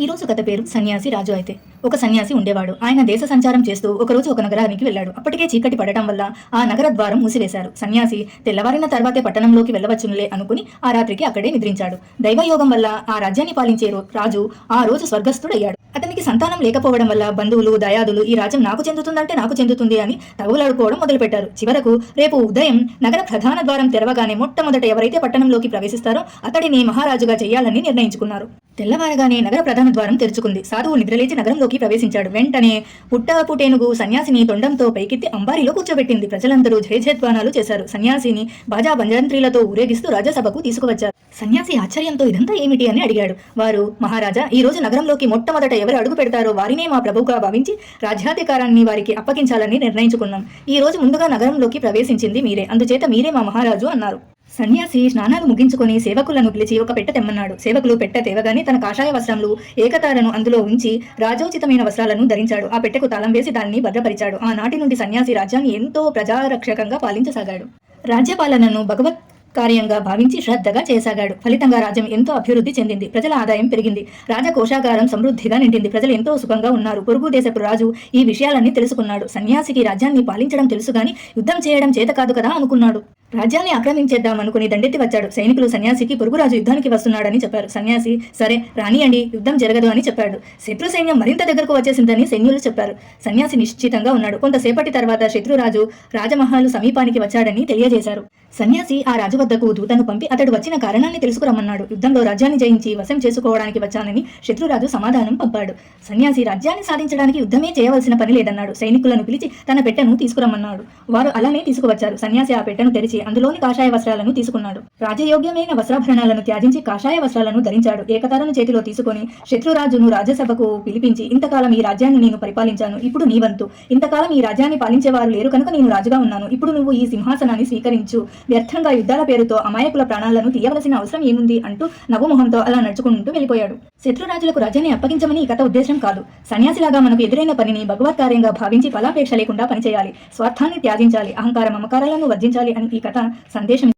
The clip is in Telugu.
ఈ రోజు కథ పేరు సన్యాసి రాజు అయితే. ఒక సన్యాసి ఉండేవాడు. ఆయన దేశ సంచారం చేస్తూ ఒకరోజు ఒక నగరానికి వెళ్ళాడు. అప్పటికే చీకటి పడటం వల్ల ఆ నగర ద్వారం మూసివేశారు. సన్యాసి తెల్లవారిన తర్వాతే పట్టణంలోకి వెళ్ళవచ్చునులే అనుకుని ఆ రాత్రికి అక్కడే నిద్రించాడు. దైవయోగం వల్ల ఆ రాజ్యాన్ని పాలించే రో- రాజు ఆ రోజు స్వర్గస్థుడయ్యాడు. అతనికి సంతానం లేకపోవడం వల్ల బంధువులు దయాదులు ఈ రాజ్యం నాకు చెందుతుందంటే నాకు చెందుతుంది అని తగులాడుకోవడం మొదలుపెట్టారు. చివరకు రేపు ఉదయం నగర ప్రధాన ద్వారం తెరవగానే మొట్టమొదట ఎవరైతే పట్టణంలోకి ప్రవేశిస్తారో అతడిని మహారాజుగా చేయాలని నిర్ణయించుకున్నారు. తెల్లవారగానే నగర ప్రధాన ద్వారం తెరుచుకుంది. సాధువు నిద్రలేచి నగరంలోకి ప్రవేశించాడు. వెంటనే పుట్టపుటేనుగు సన్యాసిని తొండంతో పైకెత్తి అంబారిలో కూర్చోబెట్టింది. ప్రజలందరూ జయజయధ్వానాలు చేశారు. సన్యాసిని బాజా బంజంత్రీలతో ఊరేగిస్తూ రాజ్యసభకు తీసుకువచ్చారు. సన్యాసి ఆశ్చర్యంతో ఇదంతా ఏమిటి అని అడిగాడు. వారు మహారాజా ఈ రోజు నగరంలోకి మొట్టమొదట ఎవరు అడుగు పెడతారో వారినే మా ప్రభువుగా భావించి రాజ్యాధికారాన్ని వారికి అప్పగించాలని నిర్ణయించుకున్నాం. ఈ రోజు ముందుగా నగరంలోకి ప్రవేశించింది మీరే. అందుచేత మీరే మా మహారాజు అన్నారు. సన్యాసి స్నానాలు ముగించుకొని సేవకులను పిలిచి ఒక పెట్టె తెమ్మన్నాడు. సేవకులు పెట్టె తేవగానే తన కాషాయ వస్త్రములు ఏకతారను అందులో ఉంచి రాజోచితమైన వస్త్రాలను ధరించాడు. ఆ పెట్టెకు తాళం వేసి దాన్ని భద్రపరిచాడు. ఆనాటి నుండి సన్యాసి రాజ్యాన్ని ఎంతో ప్రజారక్షకంగా పాలించసాగాడు. రాజ్యపాలనను భగవత్ కార్యంగా భావించి శ్రద్ధగా చేసాగాడు ఫలితంగా రాజ్యం ఎంతో అభివృద్ధి చెందింది. ప్రజల ఆదాయం పెరిగింది. రాజకోశాగారం సమృద్ధిగా నిండింది. ప్రజలు ఎంతో సుఖంగా ఉన్నారు. పొరుగు దేశపు రాజు ఈ విషయాలన్నీ తెలుసుకున్నాడు. సన్యాసికి రాజ్యాన్ని పాలించడం తెలుసు గాని యుద్ధం చేయడం చేత కాదు కదా అనుకున్నాడు. రాజ్యాన్ని ఆక్రమించేద్దాం అనుకుని దండెత్తి వచ్చాడు. సైనికులు సన్యాసికి పొరుగురాజు యుద్ధానికి వస్తున్నాడని చెప్పారు. సన్యాసి సరే రానియండి యుద్ధం జరగదు అని చెప్పాడు. శత్రు సైన్యం మరింత దగ్గరకు వచ్చేసిందని సైన్యులు చెప్పారు. సన్యాసి నిశ్చితంగా ఉన్నాడు. కొంతసేపటి తర్వాత శత్రురాజు రాజమహల్ సమీపానికి వచ్చాడని తెలియజేశారు. సన్యాసి ఆ రాజు వద్దకు దూతను పంపి అతడు వచ్చిన కారణాన్ని తెలుసుకురమ్మన్నాడు. యుద్ధంలో రాజ్యాన్ని జయించి వశం చేసుకోవడానికి వచ్చానని శత్రురాజు సమాధానం పంపాడు. సన్యాసి రాజ్యాన్ని సాధించడానికి యుద్ధమే చేయవలసిన పని లేదన్నాడు. సైనికులను పిలిచి తన పెట్టెను తీసుకురమ్మన్నాడు. వారు అలానే తీసుకువచ్చారు. సన్యాసి ఆ పెట్టెను తెరిచి అందులోని కాషాయ వస్త్రాలను తీసుకున్నాడు. రాజయోగ్యమైన వస్త్రాభరణాలను త్యాజించి కాషాయ వస్త్రాలను ధరించాడు. ఏకతారను చేతిలో తీసుకొని శత్రురాజును రాజ్యసభకు పిలిపించి ఇంతకాలం ఈ రాజ్యాన్ని నేను పరిపాలించాను. ఇప్పుడు నీ వంతు. ఇంతకాలం ఈ రాజ్యాన్ని పాలించేవారు లేరు. కనుక నేను రాజుగా ఉన్నాను. ఇప్పుడు నువ్వు ఈ సింహాసనాన్ని స్వీకరించు. వ్యర్థంగా యుద్ధాల పేరుతో అమాయకుల ప్రాణాలను తీయవలసిన అవసరం ఏముంది? అంటూ నవ్వుమొహంతో అలా నడుచుకుంటూ వెళ్ళిపోయాడు. శత్రురాజులకు రాజ్యాన్ని అప్పగించమని ఈ కథ ఉద్దేశం కాదు. సన్యాసిలాగా మనకు ఎదురైన పనిని భగవత్ కార్యంగా భావించి ఫలాపేక్ష లేకుండా పనిచేయాలి. స్వార్థాన్ని త్యాజించాలి. అహంకార మమకారాలను వర్జించాలి అని ఈ కథ సందేశం